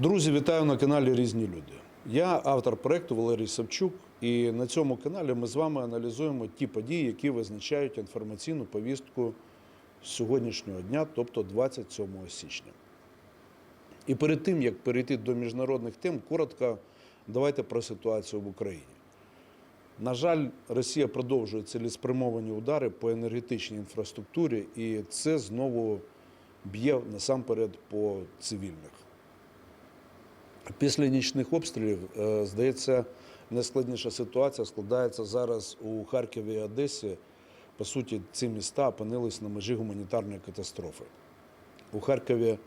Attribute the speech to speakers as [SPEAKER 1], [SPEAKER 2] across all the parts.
[SPEAKER 1] Друзі, вітаю на каналі Різні люди. Я автор проекту Валерій Савчук, і на цьому каналі ми з вами аналізуємо ті події, які визначають інформаційну повістку сьогоднішнього дня, тобто 27 січня. І перед тим, як перейти до міжнародних тем, коротко давайте про ситуацію в Україні. На жаль, Росія продовжує цілеспрямовані удари по енергетичній інфраструктурі, і це знову б'є насамперед по цивільних. Після нічних обстрілів, е, здається, найскладніша ситуація складається зараз у Харкові і Одесі. По суті, ці міста опинились на межі гуманітарної катастрофи. У Харкові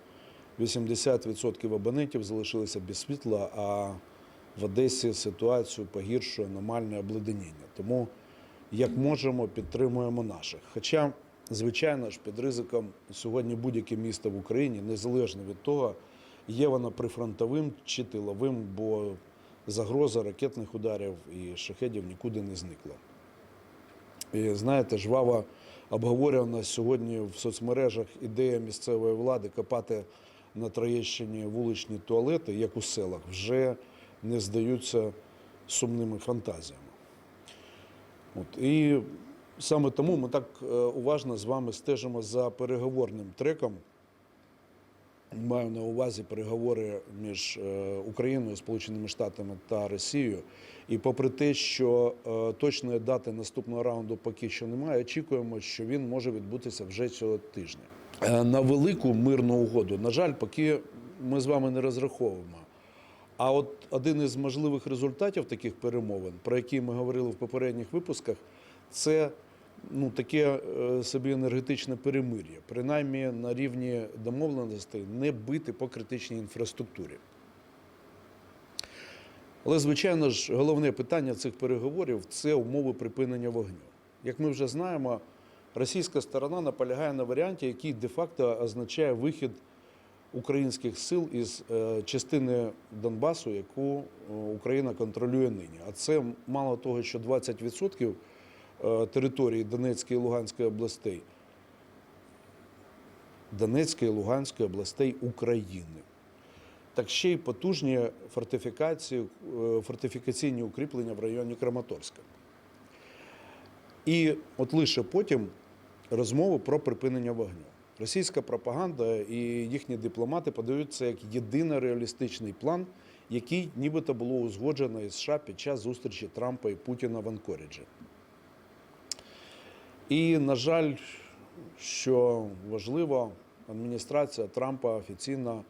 [SPEAKER 1] 80% абонентів залишилися без світла, а в Одесі ситуацію погіршує аномальне обледеніння. Тому, як можемо, підтримуємо наших. Хоча, звичайно ж, під ризиком сьогодні будь-яке місто в Україні, незалежно від того, є воно прифронтовим чи тиловим, бо загроза ракетних ударів і шахедів нікуди не зникла. І знаєте, жваво обговорювана сьогодні в соцмережах ідея місцевої влади копати на Троєщині вуличні туалети, як у селах, вже не здаються сумними фантазіями. От. І саме тому ми так е, уважно з вами стежимо за переговорним треком. Маю на увазі переговори між е, Україною, Сполученими Штатами та Росією. І попри те, що е, точної дати наступного раунду поки що немає, очікуємо, що він може відбутися вже цього тижня. Е, На велику мирну угоду, на жаль, поки ми з вами не розраховуємо. А от один із можливих результатів таких перемовин, про які ми говорили в попередніх випусках, це ну, таке е, собі енергетичне перемир'я, принаймні на рівні домовленостей не бити по критичній інфраструктурі. Але, звичайно ж, головне питання цих переговорів це умови припинення вогню. Як ми вже знаємо, російська сторона наполягає на варіанті, який де-факто означає вихід українських сил із е, частини Донбасу, яку е, Україна контролює нині. А це мало того, що 20% е, території Донецької і Луганської областей, Донецької і Луганської областей України. Так ще й потужні фортифікації, е, фортифікаційні укріплення в районі Краматорська. І от лише потім розмови про припинення вогню. Російська пропаганда і їхні дипломати подають це як єдиний реалістичний план, який нібито було узгоджено із США під час зустрічі Трампа і Путіна в Анкоріджі. І, на жаль, що важливо, адміністрація Трампа офіційно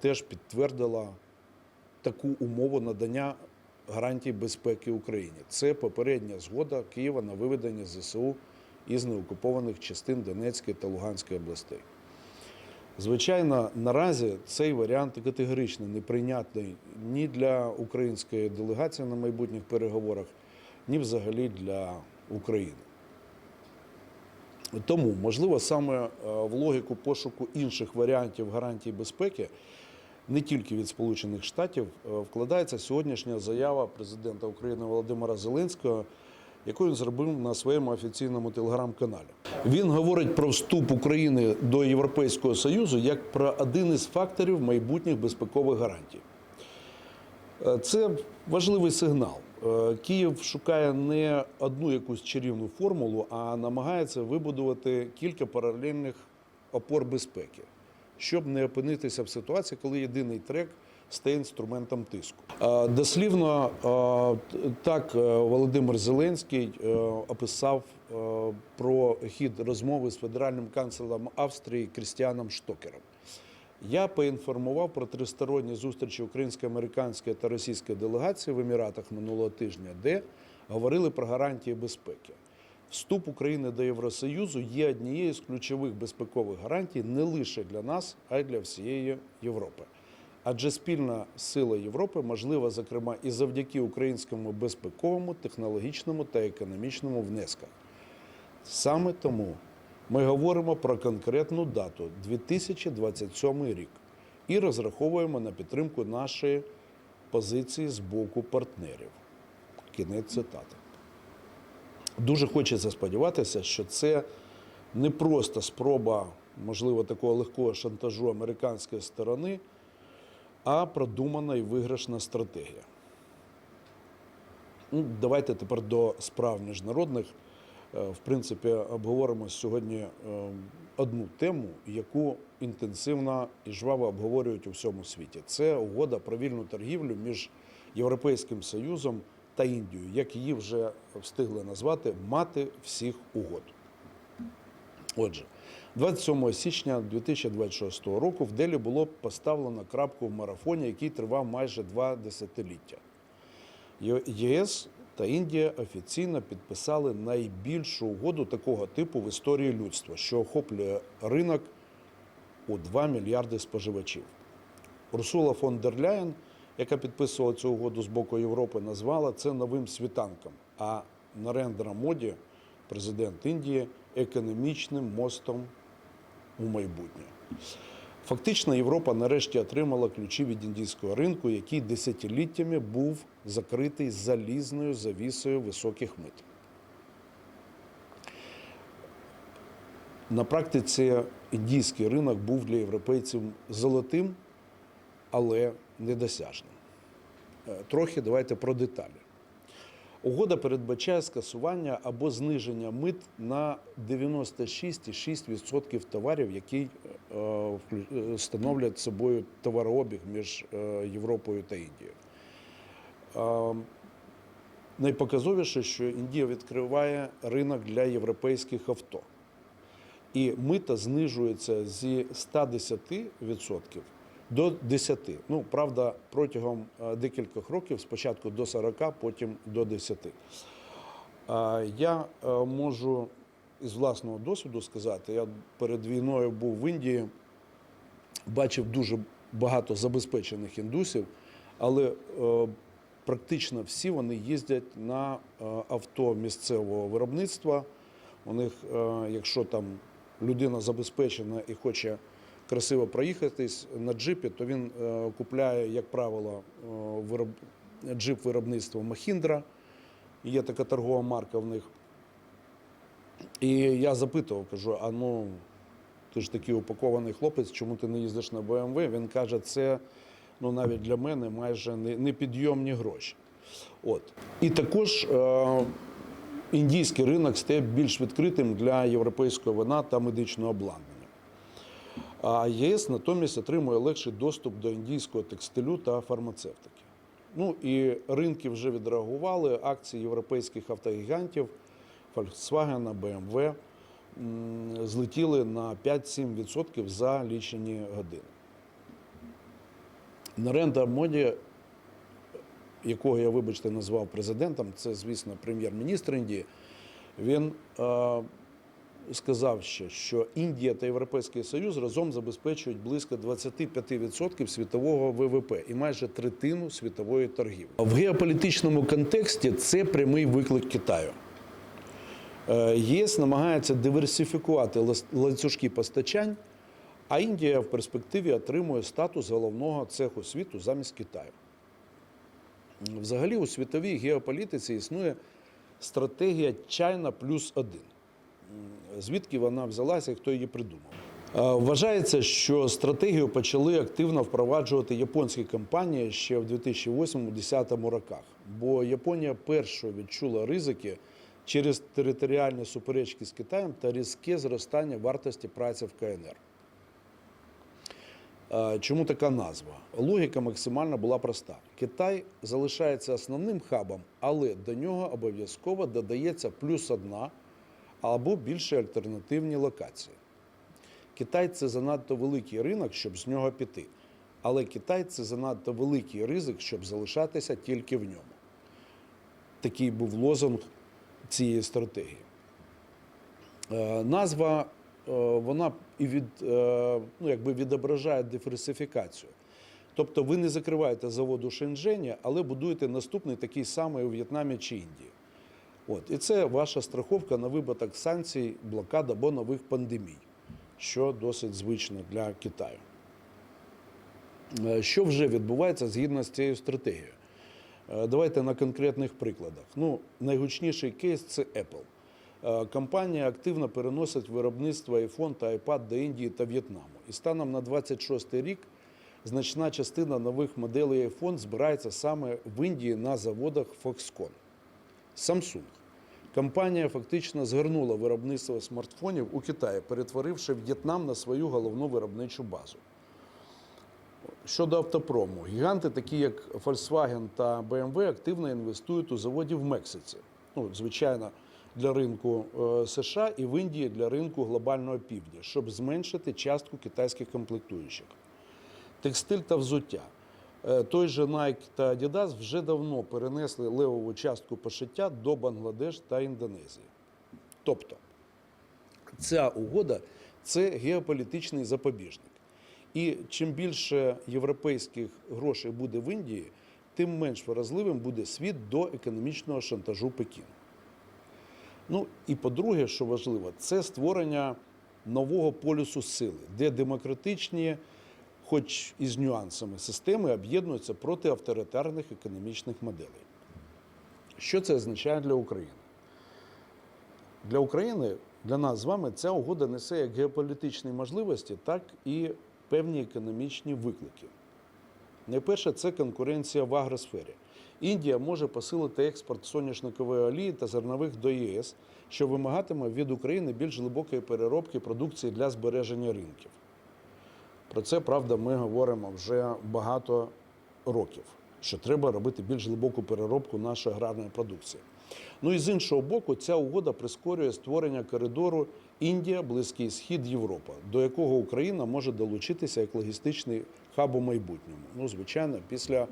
[SPEAKER 1] теж підтвердила таку умову надання гарантій безпеки Україні. Це попередня згода Києва на виведення ЗСУ із неокупованих частин Донецької та Луганської областей. Звичайно, наразі цей варіант категорично неприйнятний ні для української делегації на майбутніх переговорах, ні взагалі для України. Тому, можливо, саме е, в логіку пошуку інших варіантів гарантій безпеки, не тільки від Сполучених Штатів, е, вкладається сьогоднішня заява президента України Володимира Зеленського, яку він зробив на своєму офіційному телеграм-каналі. Він говорить про вступ України до Європейського Союзу як про один із факторів майбутніх безпекових гарантій. Е, Це важливий сигнал. Е, Київ шукає не одну якусь чарівну формулу, а намагається вибудувати кілька паралельних опор безпеки, щоб не опинитися в ситуації, коли єдиний трек стає інструментом тиску. Е, Дослівно е, так Володимир Зеленський описав про хід розмови з федеральним канцлером Австрії Крістіаном Штокером. Я поінформував про тристоронні зустрічі українсько-американської та російської делегації в Еміратах минулого тижня, де говорили про гарантії безпеки. Вступ України до Євросоюзу є однією з ключових безпекових гарантій не лише для нас, а й для всієї Європи. Адже спільна сила Європи можлива, зокрема, і завдяки українському безпековому, технологічному та економічному внескам. Саме тому ми говоримо про конкретну дату 2027 рік і розраховуємо на підтримку нашої позиції з боку партнерів. Кінець цитати. Дуже хочеться сподіватися, що це не просто спроба, можливо, такого легкого шантажу американської сторони а продумана і виграшна стратегія. Ну, давайте тепер до справ міжнародних. Е, В принципі, обговоримо сьогодні е, одну тему, яку інтенсивно і жваво обговорюють у всьому світі. Це угода про вільну торгівлю між Європейським Союзом та Індією, як її вже встигли назвати мати всіх угод. Отже, 27 січня 2026 року в Делі було поставлено крапку в марафоні, який тривав майже два десятиліття. ЄС та Індія офіційно підписали найбільшу угоду такого типу в історії людства, що охоплює ринок у 2 мільярди споживачів. Урсула фон дер Ляєн, яка підписувала цю угоду з боку Європи, назвала це новим світанком. А Нарендра Моді, президент Індії, економічним мостом у майбутнє. Фактично, Європа нарешті отримала ключі від індійського ринку, який десятиліттями був закритий залізною завісою високих мит. На практиці індійський ринок був для європейців золотим, але недосяжним. Е, Трохи давайте про деталі. Угода передбачає скасування або зниження мит на 96,6% товарів, які е, е, становлять собою товарообіг між е, Європою та Індією. Е, Найпоказовіше, що Індія відкриває ринок для європейських авто. І мита знижується зі 110% до 10%. Ну, правда, протягом е, декількох років, спочатку до 40%, потім до 10%. Я е, можу із власного досвіду сказати, я перед війною був в Індії, бачив дуже багато забезпечених індусів, але е, практично всі вони їздять на авто місцевого виробництва. У них, якщо там людина забезпечена і хоче красиво проїхатись на джипі, то він е, купляє, як правило, е, вироб... джип виробництва Махіндра. Є така торгова марка в них. І я запитував, кажу: а ну, ти ж такий упакований хлопець, чому ти не їздиш на BMW? Він каже, це ну, навіть для мене майже не- непідйомні гроші. От. І також е, індійський ринок стає більш відкритим для європейського вина та медичного обладнання. А ЄС натомість отримує легший доступ до індійського текстилю та фармацевтики. Ну і ринки вже відреагували. Акції європейських автогігантів Volkswagen, BMW злетіли на 5-7% за лічені години. Наренда Моді, якого я, вибачте, назвав президентом, це, звісно, прем'єр-міністр Індії, він е, сказав ще, що Індія та Європейський Союз разом забезпечують близько 25% світового ВВП і майже третину світової торгівлі. В геополітичному контексті це прямий виклик Китаю. Е, ЄС намагається диверсифікувати ланцюжки постачань, а Індія в перспективі отримує статус головного цеху світу замість Китаю. Взагалі у світовій геополітиці існує стратегія Чайна плюс один. Звідки вона взялася і хто її придумав? Вважається, що стратегію почали активно впроваджувати японські компанії ще в 2008-2010 роках, бо Японія першою відчула ризики через територіальні суперечки з Китаєм та різке зростання вартості праці в КНР. Чому така назва? Логіка максимально була проста. Китай залишається основним хабом, але до нього обов'язково додається плюс одна або більше альтернативні локації. Китай це занадто великий ринок, щоб з нього піти. Але Китай це занадто великий ризик, щоб залишатися тільки в ньому. Такий був лозунг цієї стратегії. Е, Назва е, вона і від, е, ну, якби відображає диверсифікацію. Тобто ви не закриваєте завод у але будуєте наступний такий самий у В'єтнамі чи Індії. От. І це ваша страховка на випадок санкцій, блокад або нових пандемій, що досить звично для Китаю. Е, Що вже відбувається згідно з цією стратегією? Е, Давайте на конкретних прикладах. Ну, найгучніший кейс це Apple. Е, Компанія активно переносить виробництво iPhone та iPad до Індії та В'єтнаму. І станом на 26 рік значна частина нових моделей iPhone збирається саме в Індії на заводах Foxconn. Samsung. Компанія фактично згорнула виробництво смартфонів у Китаї, перетворивши В'єтнам на свою головну виробничу базу. Щодо автопрому, гіганти, такі як Volkswagen та BMW, активно інвестують у заводи в Мексиці. Ну, звичайно, для ринку е, США і в Індії для ринку глобального півдня, щоб зменшити частку китайських комплектуючих. Текстиль та взуття. Е, Той же Nike та Adidas вже давно перенесли левову частку пошиття до Бангладеш та Індонезії. Тобто, ця угода це геополітичний запобіжник. І чим більше європейських грошей буде в Індії, тим менш вразливим буде світ до економічного шантажу Пекіну. Ну і по-друге, що важливо, це створення нового полюсу сили, де демократичні, хоч і з нюансами системи, об'єднуються проти авторитарних економічних моделей. Що це означає для України? Для України, для нас з вами, ця угода несе як геополітичні можливості, так і певні економічні виклики. Найперше, це конкуренція в агросфері. Індія може посилити експорт соняшникової олії та зернових до ЄС, що вимагатиме від України більш глибокої переробки продукції для збереження ринків. Про це, правда, ми говоримо вже багато років, що треба робити більш глибоку переробку нашої аграрної продукції. Ну і з іншого боку, ця угода прискорює створення коридору Індія, Близький Схід, Європа, до якого Україна може долучитися як логістичний хаб у майбутньому. Ну, звичайно, після,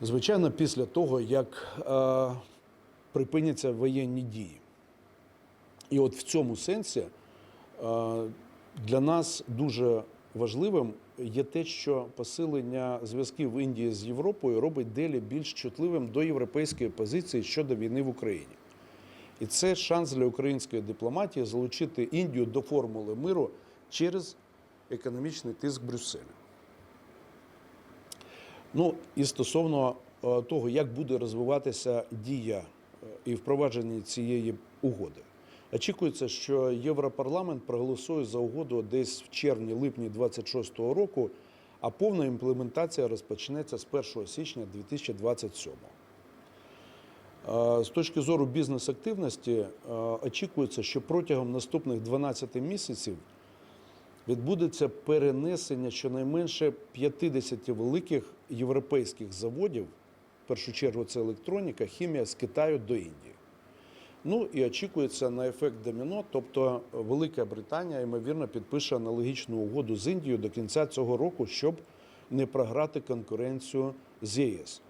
[SPEAKER 1] звичайно, після того, як е, припиняться воєнні дії. І от в цьому сенсі е, для нас дуже важливим є те, що посилення зв'язків Індії з Європою робить Делі більш чутливим до європейської позиції щодо війни в Україні. І це шанс для української дипломатії залучити Індію до формули миру через економічний тиск Брюсселя. Ну і стосовно е, того, як буде розвиватися дія е, і впровадження цієї угоди. Очікується, що Європарламент проголосує за угоду десь в червні-липні 26-го року, а повна імплементація розпочнеться з 1 січня 2027 Е, З точки зору бізнес-активності е, очікується, що протягом наступних 12 місяців відбудеться перенесення щонайменше 50 великих європейських заводів, в першу чергу це електроніка, хімія з Китаю до Індії. Ну і очікується на ефект доміно, тобто Велика Британія, ймовірно, підпише аналогічну угоду з Індією до кінця цього року, щоб не програти конкуренцію з ЄС.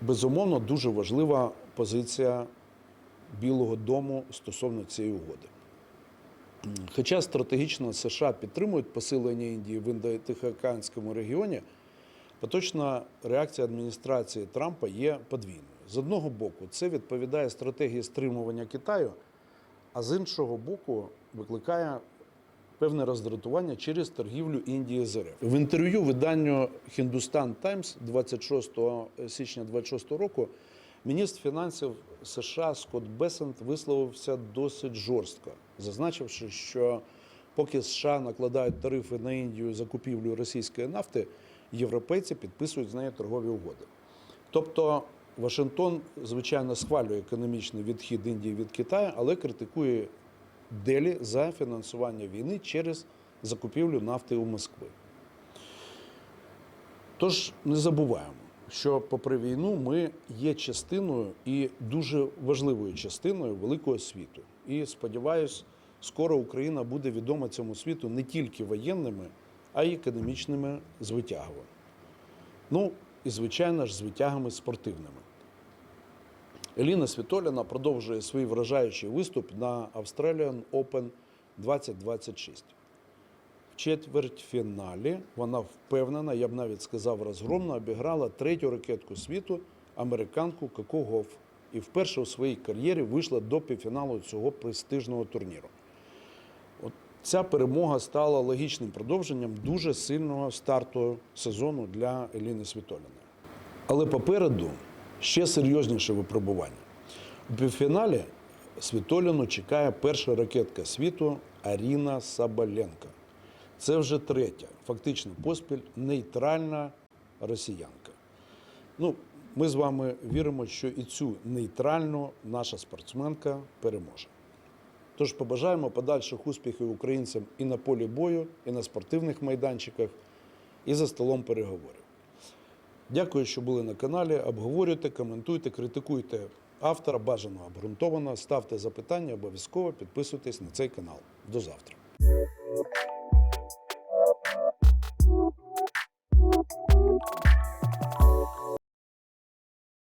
[SPEAKER 1] Безумовно, дуже важлива позиція Білого Дому стосовно цієї угоди. Хоча стратегічно США підтримують посилення Індії в індотихоокеанському регіоні, поточна реакція адміністрації Трампа є подвійною. З одного боку, це відповідає стратегії стримування Китаю, а з іншого боку, викликає певне роздратування через торгівлю Індії з РФ. В інтерв'ю виданню Hindustan Times 26 січня 26 року міністр фінансів США Скотт Бесент висловився досить жорстко, зазначивши, що поки США накладають тарифи на Індію за купівлю російської нафти, європейці підписують з нею торгові угоди. Тобто Вашингтон, звичайно, схвалює економічний відхід Індії від Китаю, але критикує Делі за фінансування війни через закупівлю нафти у Москви. Тож не забуваємо, що попри війну ми є частиною і дуже важливою частиною великого світу. І сподіваюсь, скоро Україна буде відома цьому світу не тільки воєнними, а й економічними звитягами. Ну і, звичайно ж, звитягами спортивними. Еліна Світоліна продовжує свій вражаючий виступ на Australian Open 2026. В четвертьфіналі вона впевнена, я б навіть сказав, розгромно обіграла третю ракетку світу, американку Коко Гофф, і вперше у своїй кар'єрі вийшла до півфіналу цього престижного турніру. Ця перемога стала логічним продовженням дуже сильного старту сезону для Еліни Світоліної. Але попереду ще серйозніше випробування. У півфіналі Світоліну чекає перша ракетка світу Аріна Сабаленка. Це вже третя, фактично поспіль нейтральна росіянка. Ну, ми з вами віримо, що і цю нейтральну наша спортсменка переможе. Тож побажаємо подальших успіхів українцям і на полі бою, і на спортивних майданчиках, і за столом переговорів. Дякую, що були на каналі. Обговорюйте, коментуйте, критикуйте автора, бажано обґрунтовано, ставте запитання, обов'язково підписуйтесь на цей канал. До завтра.